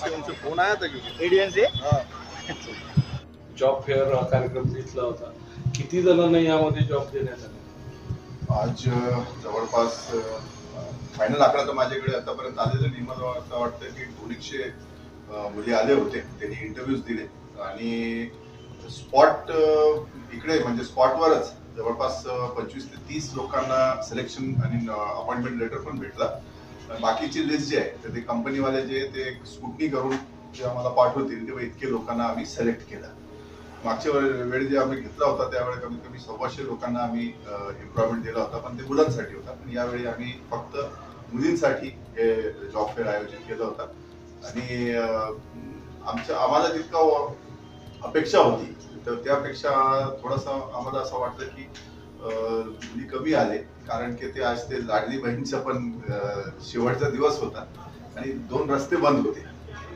से उनसे फोन आया था क्योंकि एडियन से हाँ. जॉब फेअर हा कार्यक्रम घेतला होता. किती जणांना यामध्ये जॉब देण्यात आले? आज जवळपास फायनल आकडा तर माझ्याकडे आतापर्यंत आलेला नाही. मला असं वाटतं की दोनशे अ, मुली आले होते. त्यांनी इंटरव्ह्यूज दिले. आणि स्पॉट इकडे म्हणजे स्पॉटवरच जवळपास पंचवीस ते तीस लोकांना सिलेक्शन आणि अपॉइंटमेंट लेटर पण भेटला. बाकीची लिस्ट जी आहे तर ते कंपनीवाले जे ते स्कुटनी करून जे आम्हाला पाठवतील तेव्हा इतके लोकांना आम्ही सिलेक्ट केलं. मागच्या वेळ जे आम्ही घेतला होता त्यावेळी कमीत कमी सव्वाशे लोकांना आम्ही एम्प्लॉयमेंट दिला होता पण ते मुलांसाठी होता. पण यावेळी आम्ही फक्त मुलींसाठी हे जॉब फेअर आयोजित केलं होतं. आणि आमच्या आम्हाला जितका अपेक्षा होती तर त्यापेक्षा थोडासा आम्हाला असं वाटतं की मुली कमी आले कारण की ते आज ते लाडली बहिणीचा पण शेवटचा दिवस होता आणि दोन रस्ते बंद होते.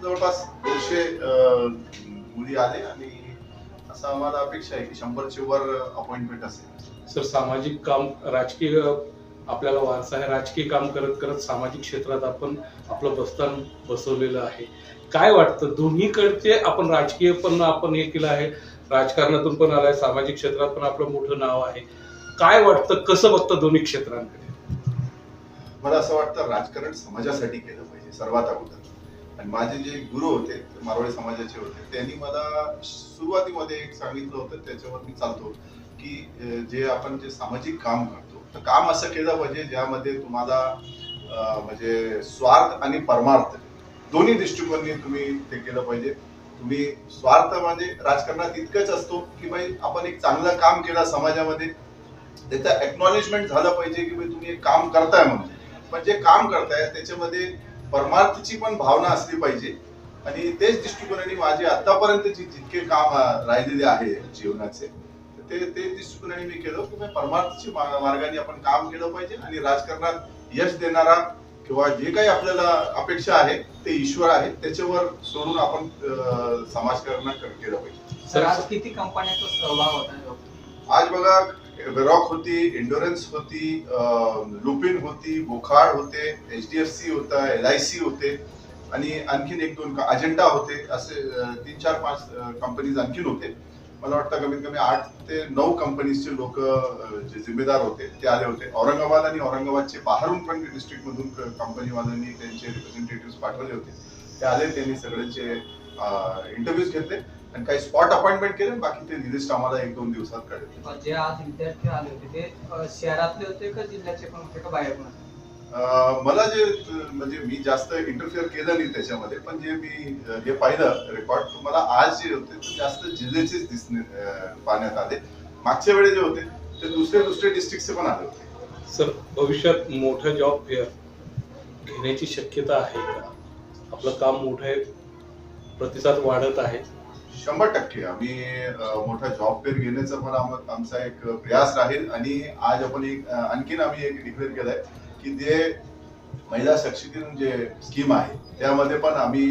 जवळपास दोनशे मुली आले आणि असं आम्हाला अपेक्षा आहे की शंभरचे वर अपॉइंटमेंट असेल. सर सामाजिक काम राजकीय आपल्याला वारसा आहे राजकीय काम करत करत सामाजिक क्षेत्रात आपण आपलं बस्तान बसवलेलं आहे. काय वाटतं? दोन्हीकडचे आपण राजकीय पण आपण हे केलं आहे राजकारणातून पण आलाय सामाजिक क्षेत्रात पण आपलं मोठं नाव आहे. काय वाटतं कसं बघतं दोन्ही क्षेत्रांकडे? मला असं वाटतं राजकारण समाजासाठी केलं पाहिजे सर्वात अगोदर. आणि माझे जे गुरु होते मारवाडी समाजाचे होते त्यांनी मला सुरुवातीमध्ये एक सांगितलं होतं त्याच्यावर मी चालतो की जे आपण जे सामाजिक काम करतो तर काम असं केलं पाहिजे ज्यामध्ये तुम्हाला म्हणजे स्वार्थ आणि परमार्थ दोन्ही दृष्टिकोनी तुम्ही ते केलं पाहिजे. तुम्ही स्वार्थ म्हणजे राजकारणात इतकंच असतो की भाई आपण एक चांगलं काम केलं समाजामध्ये त्याचं एक्नॉलेजमेंट झालं पाहिजे की भाई तुम्ही एक काम करताय म्हणून. पण जे काम करताय त्याच्यामध्ये परमार्थची पण भावना असली पाहिजे. आणि तेच दृष्टिकोनाने माझे आतापर्यंतचे जितके काम राहिलेले आहे जीवनाचे ते ते दृष्टिकोनाने मी केलं की परमार्थची मार्गाने आपण काम केलं पाहिजे आणि राजकारणात यश देणारा किंवा जे काही आपल्याला अपेक्षा आहे ते ईश्वर आहे त्याच्यावर सोडून आपण समाजकारण केलं पाहिजे. सर आज किती कंपन्यांचा सहभाग होता आज बघा वेरॉक होती इंडोरन्स होती लुपिन होती बोखाड होते एच डी एफ सी होता एल आय सी होते आणि आणखीन एक दोन अजेंडा होते असे तीन चार पाच कंपनीज आणखीन होते. मला वाटतं कमीत कमी आठ ते नऊ कंपनीजचे लोक जे जिम्मेदार होते ते आले होते. औरंगाबाद आणि औरंगाबादचे बाहेरून पण डिस्ट्रिक्टमधून कंपनीवाल्यांनी त्यांचे रिप्रेझेंटेटिव्ह पाठवले होते. ते आले त्यांनी सगळ्यांचे इंटरव्ह्यूज घेतले. आणि काही स्पॉट अपॉइंटमेंट केले बाकी ते लिस्ट आम्हाला एक दोन दिवसात कळेल. जे आज विद्यार्थी आले होते ते शहरातले होते का जिल्ह्याचे पण होते का बाहेर पण मला जे म्हणजे मी जास्त इंटरफिअर केलं नाही त्याच्यामध्ये पण जे मी हे पाहिलं रेकॉर्ड मला आज जे होते ते जास्त जिल्ह्याचेच दिसणे पाहण्यात आले. मागच्या वेळी जे होते ते दुसरे दुसरे डिस्ट्रिक्टचे पण आले होते. सर भविष्यात मोठं जॉब फेअर घेण्याची शक्यता आहे का? आपलं काम मोठं आहे प्रतिसाद वाढत आहे. शंभर टक्के. आम्ही मोठा जॉब फेअर घेण्याचा पण आमचा एक प्रयास राहील. आणि आज आपण एक आणखीन आम्ही एक डिक्लेअर केलंय की जे महिला सक्षमीकरण जे स्कीम आहे त्यामध्ये पण आम्ही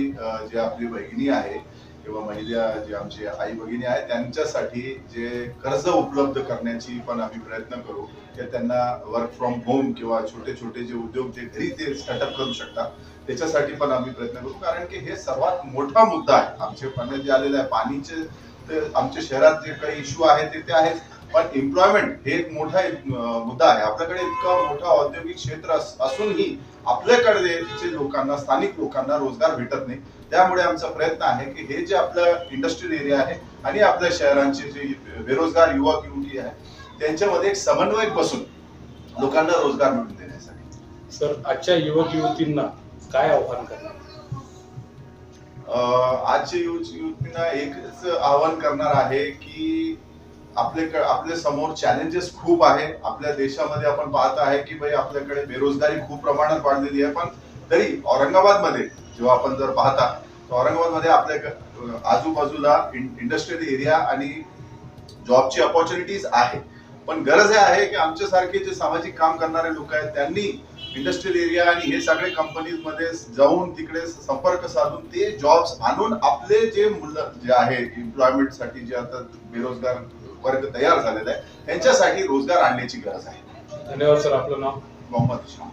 जे आपली बहिणी आहे किंवा महिला जे आमचे आई भगिनी आहेत त्यांच्यासाठी जे कर्ज उपलब्ध करण्याची पण आम्ही प्रयत्न करू की त्यांना वर्क फ्रॉम होम किंवा छोटे छोटे जे उद्योग जे घरी ते स्टार्टअप करू शकतात त्याच्यासाठी पण आम्ही प्रयत्न करू. कारण की हे सर्वात मोठा मुद्दा आहे. आमचे पण जे आलेलं आहे पाणीचे आमच्या शहरात जे काही इश्यू आहे ते ते आहेच पण एम्प्लॉयमेंट हे एक मोठा मुद्दा आहे. आपल्याकडे इतका मोठा औद्योगिक क्षेत्र असूनही आपल्याकडे लोकांना स्थानिक लोकांना रोजगार भेटत नाही. त्यामुळे आमचा प्रयत्न आहे की हे जे आपलं इंडस्ट्रियल एरिया आहे आणि आपल्या शहरांचे जे बेरोजगार युवक युवती आहे त्यांच्यामध्ये एक समन्वय बसून लोकांना रोजगार मिळवून देण्यासाठी. सर आजच्या युवक युवतींना काय आव्हान करणार? आजच्या युथ युवतींना एकच आवाहन करणार आहे की आपले आपल्यासमोर चॅलेंजेस खूप आहे. आपल्या देशामध्ये आपण पाहत आहे की भाई आपल्याकडे बेरोजगारी खूप प्रमाणात वाढलेली आहे. पण तरी औरंगाबादमध्ये जेव्हा आपण जर पाहता तर औरंगाबादमध्ये आपल्या आजूबाजूला इंडस्ट्रियल एरिया आणि जॉबची अपॉर्च्युनिटीज आहे. पण गरज हे आहे की आमच्यासारखे जे सामाजिक काम करणारे लोक आहेत त्यांनी इंडस्ट्रियल एरिया आणि हे सगळे कंपनीजमध्ये जाऊन तिकडे संपर्क साधून ते जॉब्स आणून आपले जे मुलं जे आहे एम्प्लॉयमेंटसाठी जे आता बेरोजगार वर्ग तयार झालेला आहे त्यांच्यासाठी रोजगार आणण्याची गरज आहे. धन्यवाद सर आपलं नाव? मोहम्मद इस्लाम